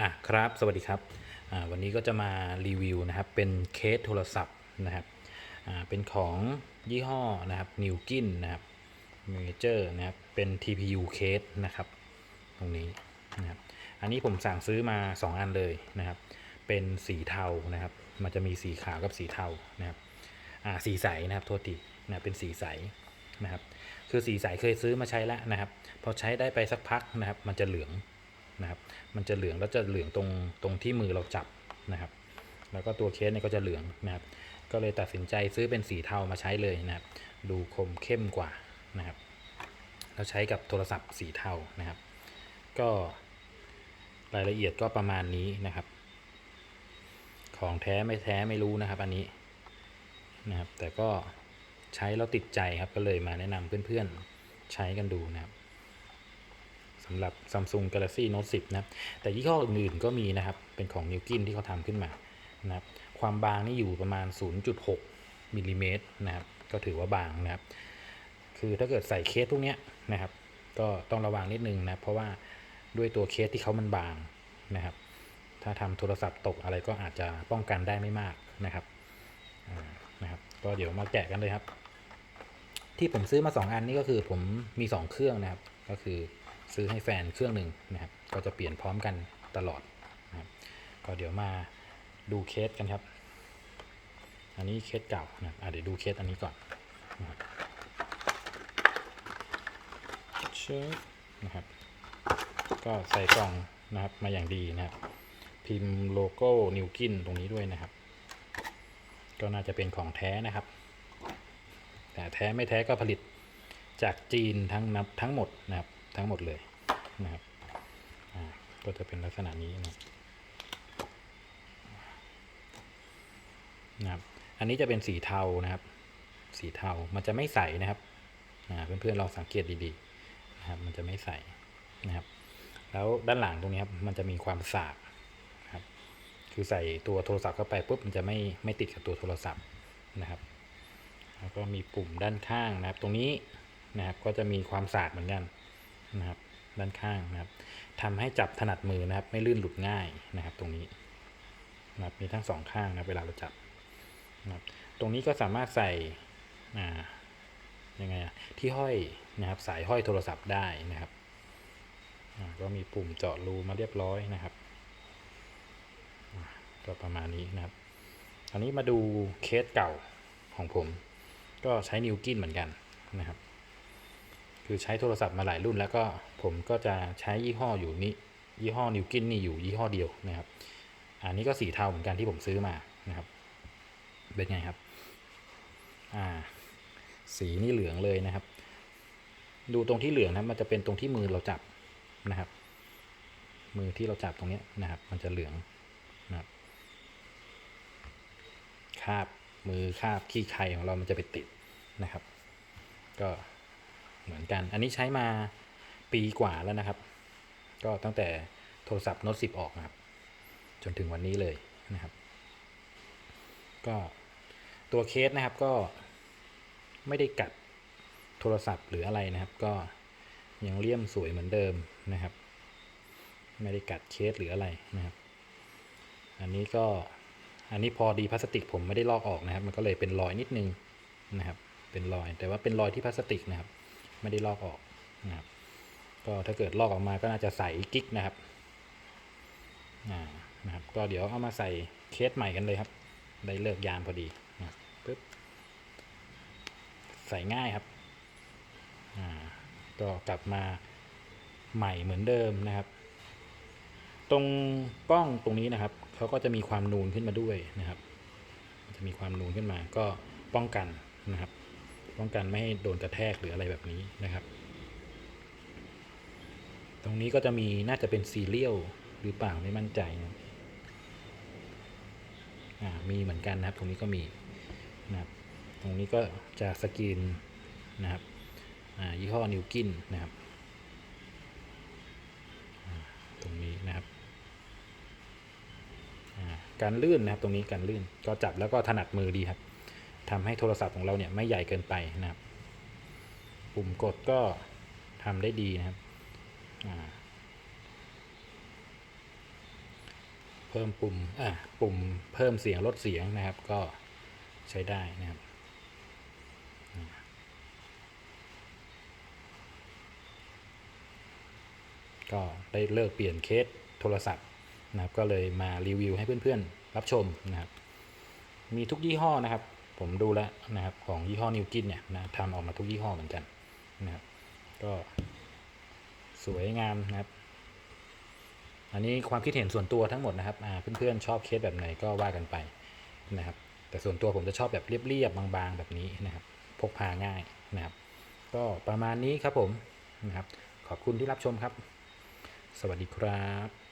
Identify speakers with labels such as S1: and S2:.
S1: อะครับสวัสดีครับวันนี้ก็จะมารีวิวนะครับเป็นเคสโทรศัพท์นะครับเป็นของยี่ห้อนะครับนิวกินนะครับเมเจอร์นะครับเป็น TPU เคสนะครับตรงนี้นะครับอันนี้ผมสั่งซื้อมา 2 อันเลยนะครับ เป็นสีเทานะครับ มันจะมีสีขาวกับสีเทานะครับอ่าสีใสนะครับโทษทีนะเป็นสีใสนะครับ คือสีใสเคยซื้อมาใช้แล้วนะครับพอใช้ได้ไปสักพักนะครับ มันจะเหลือง นะครับ มันจะเหลืองแล้วจะเหลืองตรงตรงที่มือเราจับนะครับ แล้วก็ตัวเคสเนี่ยก็จะเหลืองนะครับ ก็เลยตัดสินใจซื้อเป็นสีเทามาใช้เลยนะครับ ดูคมเข้มกว่านะครับ แล้วใช้กับโทรศัพท์สีเทานะครับ ก็รายละเอียดก็ประมาณนี้นะครับ ของแท้ไม่แท้ไม่รู้นะครับ อันนี้นะครับ แต่ก็ใช้แล้วติดใจครับก็เลยมาแนะนำเพื่อนๆใช้กันดูนะครับ สำหรับ Samsung Galaxy Note 10 นะแต่ยี่ห้ออื่นๆก็มีนะครับ เป็นของ n i l k i n ที่เขาทำขึ้นมานะครับความบางนี่อยู่ประมาณ 0.6มิลลิเมตรนะครับก็ถือว่าบางนะครับ คือถ้าเกิดใส่เคสพวกเนี้ยนะครับ ก็ต้องระวังนิดนึงนะเพราะว่าด้วยตัวเคสที่เขามันบางนะครับ ถ้าทำโทรศัพท์ตกอะไรก็อาจจะป้องกันได้ไม่มากนะครับนะครับ ก็เดี๋ยวมาแกะกันเลยครับ ที่ผมซื้อมา 2 อันนี้ก็คือผมมี 2 เครื่องนะครับ ก็คือ ซื้อให้แฟนเครื่องหนึ่งนะครับ ก็จะเปลี่ยนพร้อมกันตลอดนะครับ ก็เดี๋ยวมาดูเคสกันครับ อันนี้เคสเก่านะอะเดี๋ยวดูเคสอันนี้ก่อนเชิญนะครับ ก็ใส่กล่องนะครับมาอย่างดีนะครับ พิมพ์โลโก้นิวกินตรงนี้ด้วยนะครับ ก็น่าจะเป็นของแท้นะครับ แต่แท้ไม่แท้ก็ผลิตจากจีนทั้งนับทั้งหมดนะครับ ทั้งหมดเลยนะครับก็จะเป็นลักษณะนี้นะครับนะครับ อันนี้จะเป็นสีเทานะครับ สีเทา มันจะไม่ใสนะครับอ่าเพื่อนๆลองสังเกตดีๆนะครับ มันจะไม่ใสนะครับ แล้วด้านหลังตรงนี้ครับ มันจะมีความสากนะครับ คือใส่ตัวโทรศัพท์เข้าไปปุ๊บ มันจะไม่ไม่ติดกับตัวโทรศัพท์นะครับ แล้วก็มีปุ่มด้านข้างนะครับ ตรงนี้นะครับ ก็จะมีความสากเหมือนกัน นะครับด้านข้างนะครับทำให้จับถนัดมือนะครับ ไม่ลื่นหลุดง่ายนะครับ ตรงนี้นะครับมีทั้งสองข้างนะเวลาเราจับนะครับตรงนี้ก็สามารถใส่ยังไงอะที่ห้อยนะครับสายห้อยโทรศัพท์ได้นะครับก็มีปุ่มเจาะรูมาเรียบร้อยนะครับก็ประมาณนี้นะครับอันนี้มาดูเคสเก่าของผม ก็ใช้นิวกินเหมือนกันนะครับ คือใช้โทรศัพท์มาหลายรุ่นแล้วก็ผมก็จะใช้ยี่ห้ออยู่นี้ยี่ห้อนิวกินนี่อยู่ยี่ห้อเดียวนะครับ อันนี้ก็สีเทาเหมือนกันที่ผมซื้อมานะครับ เป็นไงครับ อ่า สีนี่เหลืองเลยนะครับ ดูตรงที่เหลืองนะมันจะเป็นตรงที่มือเราจับนะครับ มือที่เราจับตรงนี้นะครับ มันจะเหลืองนะครับคาบมือคาบขี้ไข่ของเรามันจะไปติดนะครับ ก็ เหมือนกัน อันนี้ใช้มาปีกว่าแล้วนะครับ ก็ตั้งแต่โทรศัพท์โน้ตสิออกนะครับ จนถึงวันนี้เลยนะครับ ก็ตัวเคสนะครับก็ไม่ได้กัดโทรศัพท์หรืออะไรนะครับ ก็ยังเลี่ยมสวยเหมือนเดิมนะครับ ไม่ได้กัดเคสหรืออะไรนะครับ อันนี้ก็อันนี้พอดีพลาสติกผมไม่ได้ลอกออกนะครับ มันก็เลยเป็นรอยนิดนึงนะครับ เป็นรอยแต่ว่าเป็นรอยที่พลาสติกนะครับ ไม่ได้ลอกออกนะครับก็ถ้าเกิดลอกออกมาก็น่าจะใสกิ๊กนะครับนะครับก็เดี๋ยวเอามาใส่เคสใหม่กันเลยครับ ได้เลิกยามพอดีนะปึ๊บใส่ง่ายครับอ่าก็กลับมาใหม่เหมือนเดิมนะครับ ตรงกล้องตรงนี้นะครับเขาก็จะมีความนูนขึ้นมาด้วยนะครับ จะมีความนูนขึ้นมาก็ป้องกันนะครับ ป้องกันไม่ให้โดนกระแทกหรืออะไรแบบนี้นะครับ ตรงนี้ก็จะมีน่าจะเป็นซีเรียลหรือเปล่าไม่มั่นใจนะอ่ามีเหมือนกันนะครับ ตรงนี้ก็มีนะครับ ตรงนี้ก็จะสกรีนนะครับอ่ายี่ห้อนิวกินนะครับตรงนี้นะครับอ่าการลื่นนะครับตรงนี้การลื่นก็จับแล้วก็ถนัดมือดีครับ ทำให้โทรศัพท์ของเราเนี่ยไม่ใหญ่เกินไปนะครับ ปุ่มกดก็ทำได้ดีนะครับอ่าพิ่มปุ่มอะปุ่มเพิ่มเสียงลดเสียงนะครับ ก็ใช้ได้นะครับก็ได้เลิกเปลี่ยนเคสโทรศัพท์นะครับ ก็เลยมารีวิวให้เพื่อนๆ รับชมนะครับ มีทุกยี่ห้อนะครับ ผมดูแล้วนะครับของยี่ห้อนิวกินเนี่ยนะทำออกมาทุกยี่ห้อเหมือนกันนะครับก็สวยงามนะครับ อันนี้ความคิดเห็นส่วนตัวทั้งหมดนะครับเพื่อนๆชอบเคสแบบไหนก็ว่ากันไปนะครับ แต่ส่วนตัวผมจะชอบแบบเรียบๆบางๆแบบนี้นะครับ พกพาง่ายนะครับ ก็ประมาณนี้ครับผมนะครับ ขอบคุณที่รับชมครับ สวัสดีครับ